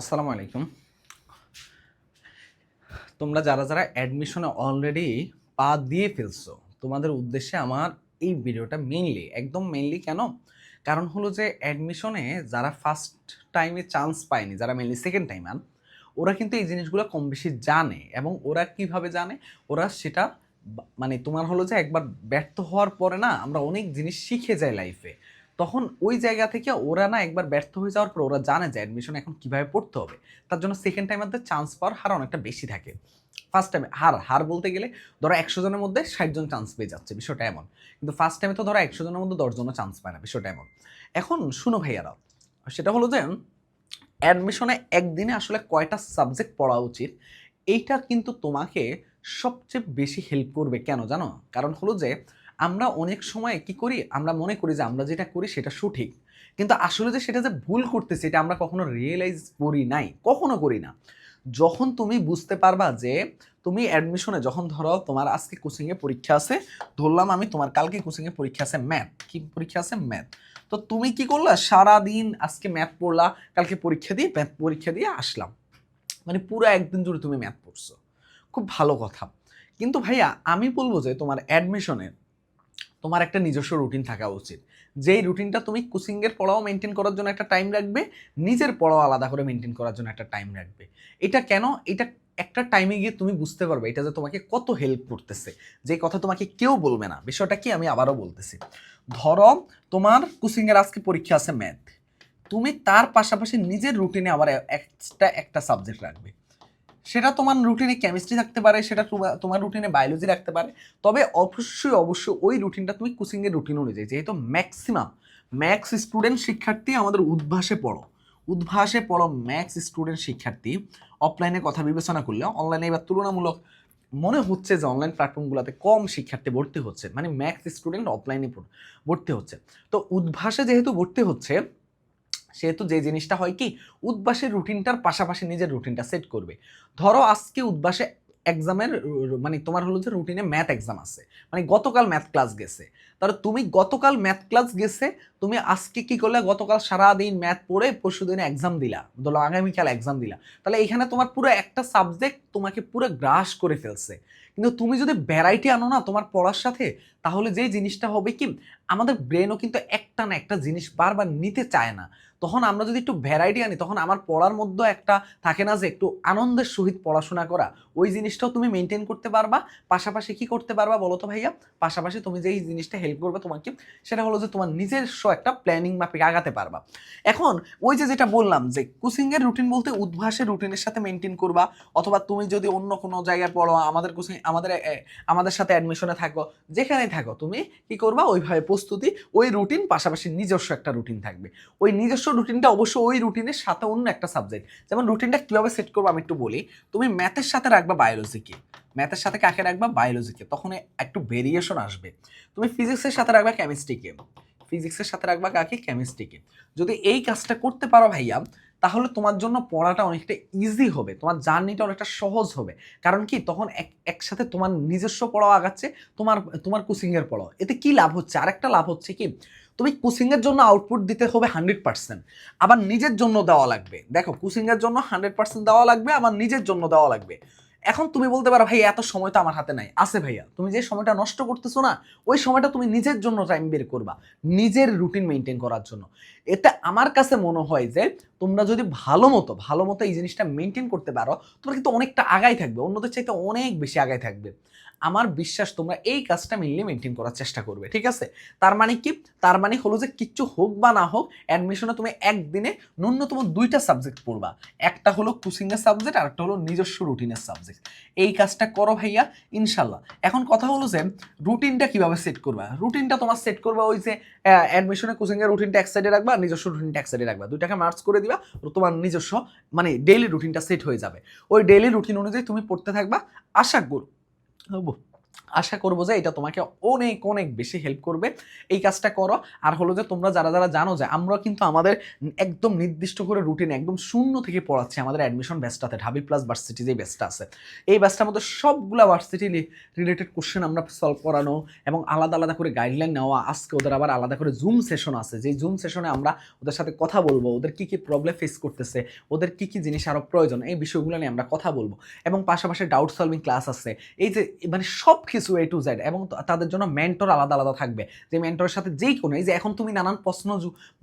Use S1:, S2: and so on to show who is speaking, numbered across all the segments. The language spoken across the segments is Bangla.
S1: আসসালামু আলাইকুম। তোমরা যারা যারা অ্যাডমিশনে অলরেডি পা দিয়ে ফেলছো, তোমাদের উদ্দেশ্যে আমার এই ভিডিওটা মেইনলি একদম মেইনলি কেন? কারণ হলো যে অ্যাডমিশনে যারা ফার্স্ট টাইমে চান্স পায়নি, যারা মেইনলি সেকেন্ড টাইম আন ওরা কিন্তু এই জিনিসগুলো কম বেশি জানে এবং ওরা কীভাবে জানে? ওরা সেটা মানে তোমার হলো যে একবার ব্যর্থ হওয়ার পরে না, আমরা অনেক জিনিস শিখে যাই লাইফে তখন ওই জায়গা থেকে ওরা না একবার ব্যর্থ হয়ে যাওয়ার পর ওরা জানে যে অ্যাডমিশন এখন কীভাবে পড়তে হবে। তার জন্য সেকেন্ড টাইম টাইমের চান্স পাওয়ার হার অনেকটা বেশি থাকে। ফার্স্ট টাইমে হার হার বলতে গেলে ধরো একশো জনের মধ্যে ষাট জন চান্স পেয়ে যাচ্ছে, বিষয়টা এমন। কিন্তু ফার্স্ট টাইমে তো ধরো একশো জনের মধ্যে দশজনও চান্স পায় না, বিষয়টা এমন। এখন শুনো ভাইয়ারা, সেটা হলো যে অ্যাডমিশনে একদিনে আসলে কয়টা সাবজেক্ট পড়া উচিত, এইটা কিন্তু তোমাকে সবচেয়ে বেশি হেল্প করবে। কেন জানো? কারণ হলো যে আমরা অনেক সময় কি করি? আমরা মনে করি যে আমরা যেটা করি সেটা সঠিক। কিন্তু আসলে যে সেটা যে ভুল করতেছি, এটা আমরা কখনো রিয়েলাইজ করি নাই, কখনো করি না। যখন তুমি বুঝতে পারবা যে তুমি অ্যাডমিশনে যখন ধরো তোমার আজকে কোচিংয়ে পরীক্ষা আছে, ধরলাম আমি তোমার কালকে কোচিংয়ে পরীক্ষা আছে ম্যাথ কি পরীক্ষা আছে? ম্যাথ তো তুমি কি করলা? সারাদিন আজকে ম্যাথ পড়লা, কালকে পরীক্ষা দিয়ে ম্যাথ পরীক্ষা দিয়ে আসলাম। মানে পুরো একদিন জুড়ে তুমি ম্যাথ পড়ছো। খুব ভালো কথা। কিন্তু ভাইয়া, আমি বলব যে তোমার অ্যাডমিশনের তোমার একটা নিজস্ব রুটিন থাকা উচিত। যেই রুটিনটা তুমি কোচিংয়ের পড়াও মেনটেন করার জন্য একটা টাইম রাখবে, নিজের পড়াও আলাদা করে মেনটেন করার জন্য একটা টাইম রাখবে। এটা কেন? এটা একটা টাইমে গিয়ে তুমি বুঝতে পারবে এটা যে তোমাকে কত হেল্প করতেছে। যে কথা তোমাকে কেউ বলবে না। বিষয়টা কি আমি আবারও বলতেছি। ধরো তোমার কোচিংয়ের আজকে পরীক্ষা আছে ম্যাথ তুমি তার পাশাপাশি নিজের রুটিনে আবার এক্সট্রা একটা সাবজেক্ট রাখবে। সেটা তোমার রুটিনে কেমিস্ট্রি থাকতে পারে, সেটা তোমার- রুটিনে বায়োলজি রাখতে পারে। তবে অবশ্যই অবশ্যই ওই রুটিনটা তুমি কোচিংয়ের রুটিন অনুযায়ী, যেহেতু ম্যাক্সিমাম ম্যাক্স স্টুডেন্ট শিক্ষার্থী আমাদের উদ্ভাসে পড়ো। উদ্ভাসে পড়ো ম্যাক্স স্টুডেন্ট শিক্ষার্থী। অফলাইনে কথা বিবেচনা করলে অনলাইনে এবার তুলনামূলক মনে হচ্ছে যে অনলাইন প্ল্যাটফর্মগুলোতে কম শিক্ষার্থী ভর্তি হচ্ছে। মানে ম্যাক্স স্টুডেন্ট অফলাইনে ভর্তি হচ্ছে। তো উদ্ভাসে যেহেতু ভর্তি হচ্ছে সেহেতু যে জিনিসটা হয় কি, উদ্বাসের রুটিনটার পাশাপাশি নিজের রুটিনটা সেট করবে। ধরো আজকে উদ্বাসে এক্সামের মানে তোমার হলো যে রুটিনে ম্যাথ এক্সাম আছে। মানে গতকাল ম্যাথ ক্লাস গেছে। তাহলে তুমি গতকাল ম্যাথ ক্লাস গেছে তুমি আজকে কি করলে? গতকাল সারাদিন ম্যাথ পড়ে পরশু দিনে এক্সাম দিলা। ধরো আগামীকাল এক্সাম দিলা। তাহলে এখানে তোমার পুরো একটা সাবজেক্ট তোমাকে পুরো গ্রাস করে ফেলছে। কিন্তু তুমি যদি ভ্যারাইটি আনো না তোমার পড়ার সাথে, তাহলে যে জিনিসটা হবে কি, আমাদের ব্রেনও কিন্তু একটা না একটা জিনিস বারবার নিতে চায় না। তখন আমরা যদি একটু ভ্যারাইটি আনি, তখন আমার পড়ার মধ্যে একটা থাকে না যে একটু আনন্দের সহিত পড়াশোনা করা। ওই জিনিসটাও তুমি মেনটেন করতে পারবা। পাশাপাশি কি করতে পারবা বলো তো ভাইয়া? পাশাপাশি তুমি যেই জিনিসটা হেল্প করবে তোমাকে, সেটা হলো যে তোমার নিজস্ব একটা প্ল্যানিং মাফিক আগাতে পারবা। এখন ওই যে যেটা বললাম যে কোচিংয়ের রুটিন বলতে উদ্ভাসের রুটিনের সাথে মেনটেন করবা, অথবা তুমি যদি অন্য কোনো জায়গায় পড়ো, আমাদের কোচিং আমাদের আমাদের সাথে অ্যাডমিশনে থাকো, যেখানেই থাকো, তুমি কি করবা? ওইভাবে প্রস্তুতি, ওই রুটিন পাশাপাশি নিজস্ব একটা রুটিন থাকবে। ওই নিজস্ব রুটিনটা অবশ্যই ওই রুটিনের সাথে অন্য একটা সাবজেক্ট যেমন রুটিনটা কীভাবে সেট করব আমি একটু বলি। তুমি ম্যাথের সাথে রাখবা বায়োলজিকে ম্যাথের সাথে কাকে রাখবা? বায়োলজিকে তখন একটু ভেরিয়েশন আসবে। তুমি ফিজিক্সের সাথে রাখবা কেমিস্ট্রিকে ফিজিক্সের সাথে রাখবা কাকে? কেমিস্ট্রিকে যদি এই কাজটা করতে পারো ভাইয়া, তাহলে তোমার জন্য পড়াটা অনেকটা ইজি হবে। তোমার জার্নিটা অনেকটা সহজ হবে। কারণ কি? তখন এক, একসাথে তোমার নিজস্ব পড়াও আগাচ্ছে, তোমার তোমার কোচিংয়ের পড়াও। এতে কি লাভ হচ্ছে? আরেকটা লাভ হচ্ছে কি? তুমি কোচিংয়ের জন্য আউটপুট দিতে হবে হান্ড্রেড পার্সেন্ট আবার নিজের জন্য দেওয়া লাগবে। দেখো কোচিংয়ের জন্য হান্ড্রেড পার্সেন্ট দেওয়া লাগবে, আবার নিজের জন্য দেওয়া লাগবে। এখন তুমি বলতে পারো ভাই এত সময় তো আমার হাতে নাই। আছে ভাইয়া, তুমি যে সময়টা নষ্ট করতেছো না, ওই সময়টা তুমি নিজের জন্য টাইম বের করবা, নিজের রুটিন মেনটেন করার জন্য। এটা আমার কাছে মনে হয় যে তোমরা যদি ভালো মতো ভালো মতো এই জিনিসটা মেনটেন করতে পারো, তোমরা কিন্তু অনেকটা আগাই থাকবে, অন্যদের চাইতে অনেক বেশি আগাই থাকবে। আমার বিশ্বাস তোমরা এই কাজটা মেনলি মেনটেন করার চেষ্টা করবে, ঠিক আছে? তার মানে কি? তার মানে হলো যে কিচ্ছু হোক বা না হোক অ্যাডমিশনে তুমি একদিনে ন্যূনতম দুইটা সাবজেক্ট পড়বা। একটা হলো কোচিংয়ের সাবজেক্ট আর একটা হলো নিজস্ব রুটিনের সাবজেক্ট এই কাজটা করো ভাইয়া ইনশাল্লাহ এখন কথা হলো যে রুটিনটা কীভাবে সেট করবা? রুটিনটা তোমার সেট করবা ওই যে অ্যাডমিশনে কোচিংয়ের রুটিনটা এক সাইডে রাখবা, নিজস্ব রুটিনটা এক সাইডে রাখবা। দুইটাকে মার্চ করে দিবা তোমার নিজস্ব মানে ডেইলি রুটিনটা সেট হয়ে যাবে। ওই ডেইলি রুটিন অনুযায়ী তুমি পড়তে থাকবা, আশা কর। আশা করব যে এটা তোমাকে অনেক অনেক বেশি হেল্প করবে। এই কাজটা করো। আর হলো যে তোমরা যারা যারা জানো যে আমরা কিন্তু আমাদের একদম নির্দিষ্ট করে রুটিন একদম শূন্য থেকে পড়াচ্ছি আমাদের অ্যাডমিশন ব্যাচটাতে ঢাবি প্লাস ভার্সিটি যে ব্যাচটা আছে। এই ব্যাচটার মধ্যে সবগুলা ভার্সিটি রিলেটেড কোশ্চেন আমরা সলভ করানো এবং আলাদা আলাদা করে গাইডলাইন নেওয়া। আজকে ওদের আবার আলাদা করে জুম সেশন আছে। যে জুম সেশনে আমরা ওদের সাথে কথা বলব, ওদের কি কি প্রবলেম ফেস করতেছে, ওদের কি কি জিনিস আরও প্রয়োজন, এই বিষয়গুলো নিয়ে আমরা কথা বলব। এবং পাশাপাশি ডাউট সলভিং ক্লাস আছে। এই যে মানে সব কিছু এ টু জেড এবং তাদের জন্য মেন্টর আলাদা আলাদা থাকবে। যে মেন্টরের সাথে যেই কোনো, এই যে এখন তুমি নানান প্রশ্ন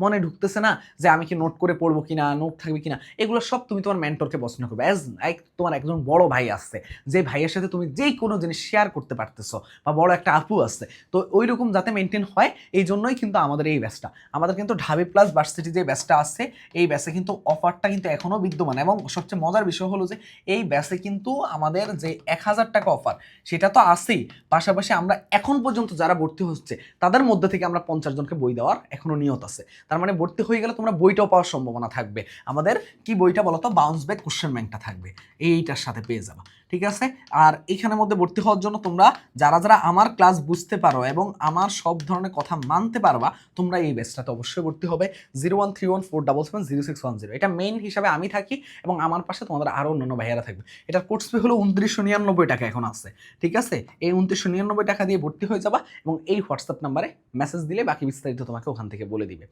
S1: মনে ঢুকতেছে না যে আমি কি নোট করে পড়ব কিনা নোট থাকবে কিনা, এগুলো সব তুমি তোমার মেন্টরকে প্রশ্ন করবে। অ্যাজ এক তোমার একজন বড় ভাই আসছে, যে ভাইয়ের সাথে তুমি যেই কোনো জিনিস শেয়ার করতে পারতেছো বা বড় একটা আপু আছে তো ওই রকম যাতে মেনটেন হয়, এই জন্যই কিন্তু আমাদের এই ব্যাচটা আমাদের কিন্তু ঢাবি প্লাস ভার্সিটি যে ব্যাচটা আছে, এই ব্যাচে কিন্তু অফারটা কিন্তু এখনও বিদ্যমান এবং সবচেয়ে মজার বিষয় হলো যে, এই ব্যাচে কিন্তু আমাদের যে এক হাজার টাকা অফার সেটা তো আছেই। পাশাপাশি আমরা এখন পর্যন্ত যারা ভর্তি হচ্ছে, তাদের মধ্যে থেকে আমরা পঞ্চাশ জনকে বই দেওয়ার এখনও নিয়ত আছে। তার মানে ভর্তি হয়ে গেলে তোমরা বইটাও পাওয়ার সম্ভাবনা থাকবে। আমাদের কি বইটা বলতো? বাউন্স ব্যাক কোশ্চেন ব্যাংকটা থাকবে। এইটার সাথে পেয়ে যাবা। ঠিক আছে? আর এইখানের মধ্যে ভর্তি হওয়ার জন্য তোমরা যারা যারা আমার ক্লাস বুঝতে পারো এবং আমার সব ধরনের কথা মানতে পারবা, তোমরা এই ব্যাচটাতে অবশ্যই ভর্তি হবে। Zero one three one four double seven zero six one zero. এটা মেইন হিসাবে আমি থাকি এবং আমার পাশে তোমাদের আরও অন্যান্য ভাইয়ারা থাকবে। এটার কোর্স ফি হলো উনত্রিশশো নিরানব্বই টাকা এখন আছে। ঠিক আছে? এই উনত্রিশশো নিরানব্বই টাকা দিয়ে ভর্তি হয়ে যাবা এবং এই হোয়াটসঅ্যাপ নাম্বারে মেসেজ দিলে বাকি বিস্তারিত তোমাকে ওখান থেকে বলে দিবে।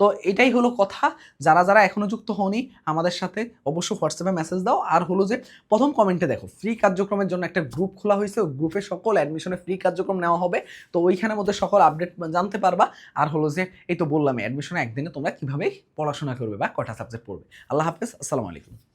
S1: তো এটাই হলো কথা। যারা যারা এখনও যুক্ত হওনি, আমাদের সাথে অবশ্যই হোয়াটসঅ্যাপে মেসেজ দাও। আর হলো যে, প্রথম কমেন্টে দেখো ফ্রি কার্যক্রমের জন্য একটা গ্রুপ খোলা হয়েছে। গ্রুপে সকল অ্যাডমিশনে ফ্রি কার্যক্রম নেওয়া হবে। তো ওইখানের মধ্যে সকল আপডেট জানতে পারবা। আর হলো যে, এই তো বললাম অ্যাডমিশনে একদিনে তোমরা কীভাবে পড়াশোনা করবে বা কটা সাবজেক্ট পড়বে। আল্লাহ হাফেজ, আসসালামু আলাইকুম।